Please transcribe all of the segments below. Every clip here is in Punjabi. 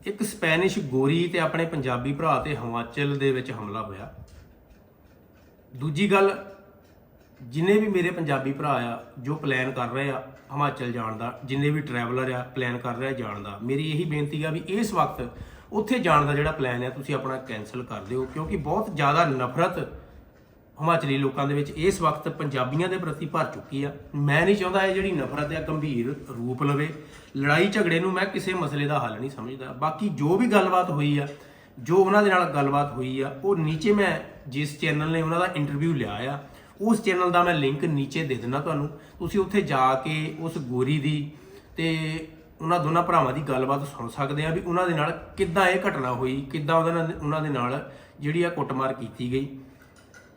ਇੱਕ ਸਪੈਨਿਸ਼ ਗੋਰੀ ਤੇ ਆਪਣੇ ਪੰਜਾਬੀ ਭਰਾ ਤੇ ਹਿਮਾਚਲ ਦੇ ਵਿੱਚ ਹਮਲਾ ਹੋਇਆ। ਦੂਜੀ ਗੱਲ, ਜਿੰਨੇ ਵੀ ਮੇਰੇ ਪੰਜਾਬੀ ਭਰਾ ਆ, ਜੋ ਪਲਾਨ ਕਰ ਰਹੇ ਆ ਹਿਮਾਚਲ ਜਾਣ ਦਾ, ਜਿੰਨੇ ਵੀ ਟਰੈਵਲਰ ਆ ਪਲਾਨ ਕਰ ਰਹੇ ਆ ਜਾਣ ਦਾ, ਮੇਰੀ ਇਹੀ ਬੇਨਤੀ ਆ ਵੀ ਇਸ ਵਕਤ ਉੱਥੇ ਜਾਣ ਦਾ ਜਿਹੜਾ ਪਲਾਨ ਆ, ਤੁਸੀਂ ਆਪਣਾ ਕੈਨਸਲ ਕਰ ਦਿਓ, ਕਿਉਂਕਿ ਬਹੁਤ ਜ਼ਿਆਦਾ ਨਫ਼ਰਤ ਹਿਮਾਚਲੀ ਲੋਕਾਂ ਦੇ ਵਿੱਚ ਇਸ ਵਕਤ ਪੰਜਾਬੀਆਂ ਦੇ ਪ੍ਰਤੀ ਭਰ ਚੁੱਕੀ ਆ। ਮੈਂ ਨਹੀਂ ਚਾਹੁੰਦਾ ਇਹ ਜਿਹੜੀ ਨਫ਼ਰਤ ਆ ਗੰਭੀਰ ਰੂਪ ਲਵੇ। ਲੜਾਈ ਝਗੜੇ ਨੂੰ ਮੈਂ ਕਿਸੇ ਮਸਲੇ ਦਾ ਹੱਲ ਨਹੀਂ ਸਮਝਦਾ। ਬਾਕੀ ਜੋ ਵੀ ਗੱਲਬਾਤ ਹੋਈ ਆ, ਜੋ ਉਹਨਾਂ ਦੇ ਨਾਲ ਗੱਲਬਾਤ ਹੋਈ ਆ, ਉਹ ਨੀਚੇ ਮੈਂ ਜਿਸ ਚੈਨਲ ਨੇ ਉਹਨਾਂ ਦਾ ਇੰਟਰਵਿਊ ਲਿਆ ਆ, ਉਸ ਚੈਨਲ ਦਾ ਮੈਂ ਲਿੰਕ ਨੀਚੇ ਦੇ ਦਿੰਦਾ ਤੁਹਾਨੂੰ। ਤੁਸੀਂ ਉੱਥੇ ਜਾ ਕੇ ਉਸ ਗੋਰੀ ਦੀ ਤੇ ਉਹਨਾਂ ਦੋਨਾਂ ਭਰਾਵਾਂ ਦੀ ਗੱਲਬਾਤ ਸੁਣ ਸਕਦੇ ਆ ਵੀ ਉਹਨਾਂ ਦੇ ਨਾਲ ਕਿੱਦਾਂ ਇਹ ਘਟਨਾ ਹੋਈ, ਕਿੱਦਾਂ ਉਹਦੇ ਨਾਲ ਉਹਨਾਂ ਦੇ ਨਾਲ ਜਿਹੜੀ ਆ ਕੁੱਟਮਾਰ ਕੀਤੀ ਗਈ।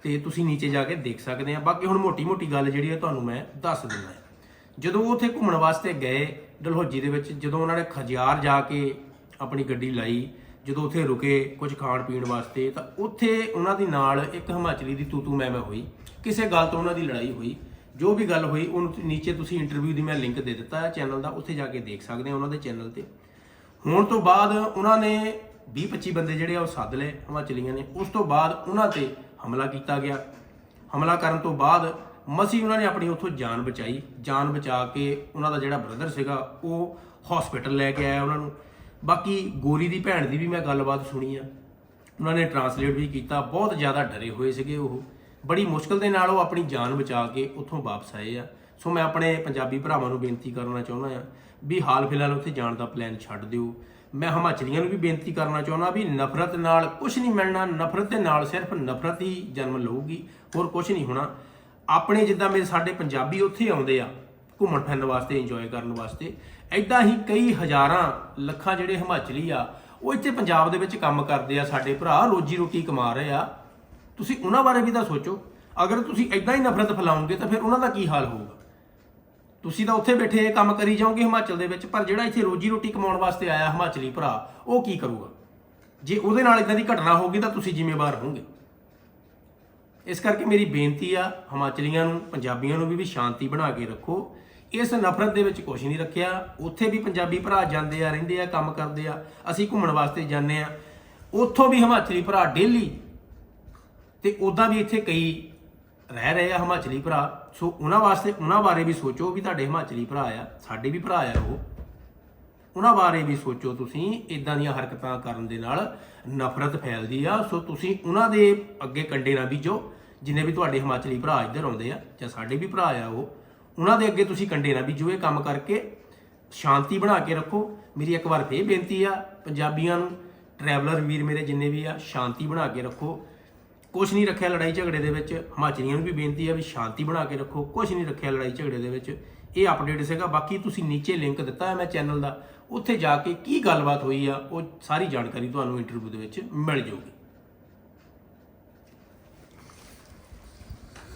ਤੇ ਤੁਸੀਂ ਨੀਚੇ ਜਾ ਕੇ ਦੇਖ ਸਕਦੇ ਆ। ਬਾਕੀ ਹੁਣ ਮੋਟੀ-ਮੋਟੀ ਗੱਲ ਜਿਹੜੀ ਆ ਤੁਹਾਨੂੰ ਮੈਂ ਦੱਸ ਦਿੰਦਾ ਹਾਂ ਜਦੋਂ ਉੱਥੇ ਘੁੰਮਣ ਵਾਸਤੇ ਗਏ ਡਲਹੌਜੀ ਦੇ ਵਿੱਚ, ਜਦੋਂ ਉਹਨਾਂ ਨੇ ਖਜਿਆਰ ਜਾ ਕੇ ਆਪਣੀ ਗੱਡੀ ਲਾਈ, ਜਦੋਂ ਉੱਥੇ ਰੁਕੇ ਕੁਝ ਖਾਣ ਪੀਣ ਵਾਸਤੇ, ਤਾਂ ਉੱਥੇ ਉਹਨਾਂ ਦੀ ਨਾਲ ਇੱਕ ਹਿਮਾਚਲੀ ਦੀ ਤੂਤੂ ਮੈਂ ਮੈਂ ਹੋਈ। ਕਿਸੇ ਗੱਲ ਤੋਂ ਉਹਨਾਂ ਦੀ ਲੜਾਈ ਹੋਈ। ਜੋ ਵੀ ਗੱਲ ਹੋਈ, ਉਹਨੂੰ ਨੀਚੇ ਤੁਸੀਂ ਇੰਟਰਵਿਊ ਦੀ ਮੈਂ ਲਿੰਕ ਦੇ ਦਿੱਤਾ ਹੈ ਚੈਨਲ ਦਾ, ਉੱਥੇ ਜਾ ਕੇ ਦੇਖ ਸਕਦੇ ਆ ਉਹਨਾਂ ਦੇ ਚੈਨਲ ਤੇ। ਹੋਣ ਤੋਂ ਬਾਅਦ ਉਹਨਾਂ ਨੇ 20 25 ਬੰਦੇ ਜਿਹੜੇ ਆ ਉਹ ਸੱਦ ਲਏ ਹਿਮਾਚਲੀਆਂ ਨੇ। ਉਸ ਤੋਂ ਬਾਅਦ ਉਹਨਾਂ ਤੇ ਹਮਲਾ ਕੀਤਾ ਗਿਆ। ਹਮਲਾ ਕਰਨ ਤੋਂ ਬਾਅਦ ਮਸੀ ਉਹਨਾਂ ਨੇ ਆਪਣੀ ਉੱਥੋਂ ਜਾਨ ਬਚਾਈ। ਜਾਨ ਬਚਾ ਕੇ ਉਹਨਾਂ ਦਾ ਜਿਹੜਾ ਬ੍ਰਦਰ ਸੀਗਾ, ਉਹ ਹਸਪੀਟਲ ਲੈ ਕੇ ਆਇਆ ਉਹਨਾਂ ਨੂੰ। ਬਾਕੀ ਗੋਰੀ ਦੀ ਭੈਣ ਦੀ ਵੀ ਮੈਂ ਗੱਲਬਾਤ ਸੁਣੀ ਆ। ਉਹਨਾਂ ਨੇ ਟਰਾਂਸਲੇਟ ਵੀ ਕੀਤਾ। ਬਹੁਤ ਜ਼ਿਆਦਾ ਡਰੇ ਹੋਏ ਸੀਗੇ ਉਹ। ਬੜੀ ਮੁਸ਼ਕਲ ਦੇ ਨਾਲ ਉਹ ਆਪਣੀ ਜਾਨ ਬਚਾ ਕੇ ਉੱਥੋਂ ਵਾਪਸ ਆਏ ਆ। ਸੋ ਮੈਂ ਆਪਣੇ ਪੰਜਾਬੀ ਭਰਾਵਾਂ ਨੂੰ ਬੇਨਤੀ ਕਰਨਾ ਚਾਹੁੰਦਾ ਆ ਵੀ ਹਾਲ ਫਿਲਹਾਲ ਉੱਥੇ ਜਾਣ ਦਾ ਪਲਾਨ ਛੱਡ ਦਿਓ। ਮੈਂ ਹਿਮਾਚਲੀਆਂ ਨੂੰ ਵੀ ਬੇਨਤੀ ਕਰਨਾ ਚਾਹੁੰਦਾ ਵੀ ਨਫ਼ਰਤ ਨਾਲ ਕੁਝ ਨਹੀਂ ਮਿਲਣਾ, ਨਫ਼ਰਤ ਦੇ ਨਾਲ ਸਿਰਫ ਨਫ਼ਰਤ ਹੀ ਜਨਮ ਲਊਗੀ, ਹੋਰ ਕੁਝ ਨਹੀਂ ਹੋਣਾ। ਆਪਣੇ ਜਿੱਦਾਂ ਮੇਰੇ ਸਾਡੇ ਪੰਜਾਬੀ ਉੱਥੇ ਆਉਂਦੇ ਆ, ਘੁੰਮਣ ਫਿਰਨ ਵਾਸਤੇ ਇੰਜੋਏ ਕਰਨ ਵਾਸਤੇ ਐਦਾਂ ਹੀ ਕਈ ਹਜ਼ਾਰਾਂ ਲੱਖਾਂ ਜਿਹੜੇ ਹਿਮਾਚਲੀ ਆ, ਉਹ ਇੱਥੇ ਪੰਜਾਬ ਦੇ ਵਿੱਚ ਕੰਮ ਕਰਦੇ ਆ, ਸਾਡੇ ਭਰਾ ਰੋਜੀ ਰੋਟੀ ਕਮਾ ਰਹੇ ਆ। ਤੁਸੀਂ ਉਹਨਾਂ ਬਾਰੇ ਵੀ ਤਾਂ ਸੋਚੋ। ਅਗਰ ਤੁਸੀਂ ਐਦਾਂ ਹੀ ਨਫ਼ਰਤ ਫੈਲਾਉਂਗੇ ਤਾਂ ਫਿਰ ਉਹਨਾਂ ਦਾ ਕੀ ਹਾਲ ਹੋਊਗਾ? ਤੁਸੀਂ ਤਾਂ ਉੱਥੇ ਬੈਠੇ ਇਹ ਕੰਮ ਕਰੀ ਜਾਓਗੇ ਹਿਮਾਚਲ ਦੇ ਵਿੱਚ, ਪਰ ਜਿਹੜਾ ਇੱਥੇ ਰੋਜੀ ਰੋਟੀ ਕਮਾਉਣ ਵਾਸਤੇ ਆਇਆ ਹਿਮਾਚਲੀ ਭਰਾ, ਉਹ ਕੀ ਕਰੂਗਾ? ਜੇ ਉਹਦੇ ਨਾਲ ਇਦਾਂ ਦੀ ਘਟਨਾ ਹੋਗੀ ਤਾਂ ਤੁਸੀਂ ਜ਼ਿੰਮੇਵਾਰ ਹੋਵੋਗੇ। ਇਸ ਕਰਕੇ ਮੇਰੀ ਬੇਨਤੀ ਆ, ਹਿਮਾਚਲੀਆਂ ਨੂੰ, ਪੰਜਾਬੀਆਂ ਨੂੰ ਵੀ ਵੀ ਸ਼ਾਂਤੀ ਬਣਾ ਕੇ ਰੱਖੋ। ਇਸ ਨਫ਼ਰਤ ਦੇ ਵਿੱਚ ਕੁਝ ਨਹੀਂ ਰੱਖਿਆ। ਉੱਥੇ ਵੀ ਪੰਜਾਬੀ ਭਰਾ ਜਾਂਦੇ ਆ, ਰਹਿੰਦੇ ਆ, ਕੰਮ ਕਰਦੇ ਆ, ਅਸੀਂ ਘੁੰਮਣ ਵਾਸਤੇ ਜਾਂਦੇ ਆ। ਉੱਥੋਂ ਵੀ ਹਿਮਾਚਲੀ ਭਰਾ ਡੇਲੀ ਤੇ ਉਦਾਂ ਵੀ ਇੱਥੇ ਕਈ ਰਹਿ ਰਹੇ ਆ ਹਿਮਾਚਲੀ ਭਰਾ। ਸੋ ਉਹਨਾਂ ਵਾਸਤੇ, ਉਹਨਾਂ ਬਾਰੇ ਵੀ ਸੋਚੋ ਵੀ ਤੁਹਾਡੇ ਹਿਮਾਚਲੀ ਭਰਾ ਆ, ਸਾਡੇ ਵੀ ਭਰਾ ਆ ਉਹ। ਉਹਨਾਂ ਬਾਰੇ ਵੀ ਸੋਚੋ ਤੁਸੀਂ ਇਦਾਂ ਦੀਆਂ ਹਰਕਤਾਂ ਕਰਨ ਦੇ ਨਾਲ ਨਫ਼ਰਤ ਫੈਲਦੀ ਆ। ਸੋ ਤੁਸੀਂ ਉਹਨਾਂ ਦੇ ਅੱਗੇ ਕੰਡੇ ਨਾ ਬੀਜੋ, ਜਿੰਨੇ ਵੀ ਤੁਹਾਡੇ ਹਿਮਾਚਲੀ ਭਰਾ ਇੱਧਰ ਆਉਂਦੇ ਆ, ਜਾਂ ਸਾਡੇ ਵੀ ਭਰਾ ਆ ਉਹ। ਉਹਨਾਂ ਦੇ ਅੱਗੇ ਤੁਸੀਂ ਕੰਡੇ ਨਾ ਬੀਜੋ ਇਹ ਕੰਮ ਕਰਕੇ। ਸ਼ਾਂਤੀ ਬਣਾ ਕੇ ਰੱਖੋ। ਮੇਰੀ ਇੱਕ ਵਾਰ ਫੇਰ ਬੇਨਤੀ ਆ ਪੰਜਾਬੀਆਂ ਨੂੰ ਟਰੈਵਲਰ ਵੀਰ ਮੇਰੇ ਜਿੰਨੇ ਵੀ ਆ, ਸ਼ਾਂਤੀ ਬਣਾ ਕੇ ਰੱਖੋ। ਕੁਝ ਨਹੀਂ ਰੱਖਿਆ ਲੜਾਈ ਝਗੜੇ ਦੇ ਵਿੱਚ। ਹਿਮਾਚਲੀਆਂ ਨੂੰ ਵੀ ਬੇਨਤੀ ਆ ਵੀ ਸ਼ਾਂਤੀ ਬਣਾ ਕੇ ਰੱਖੋ। ਕੁਝ ਨਹੀਂ ਰੱਖਿਆ ਲੜਾਈ ਝਗੜੇ ਦੇ ਵਿੱਚ। ਇਹ ਅਪਡੇਟ ਸੀਗਾ। ਬਾਕੀ ਤੁਸੀਂ ਨੀਚੇ ਲਿੰਕ ਦਿੱਤਾ ਹੈ ਮੈਂ ਚੈਨਲ ਦਾ। ਉੱਥੇ ਜਾ ਕੇ ਕੀ ਗੱਲਬਾਤ ਹੋਈ ਆ, ਉਹ ਸਾਰੀ ਜਾਣਕਾਰੀ ਤੁਹਾਨੂੰ ਇੰਟਰਵਿਊ ਦੇ ਵਿੱਚ ਮਿਲ ਜਾਊਗੀ।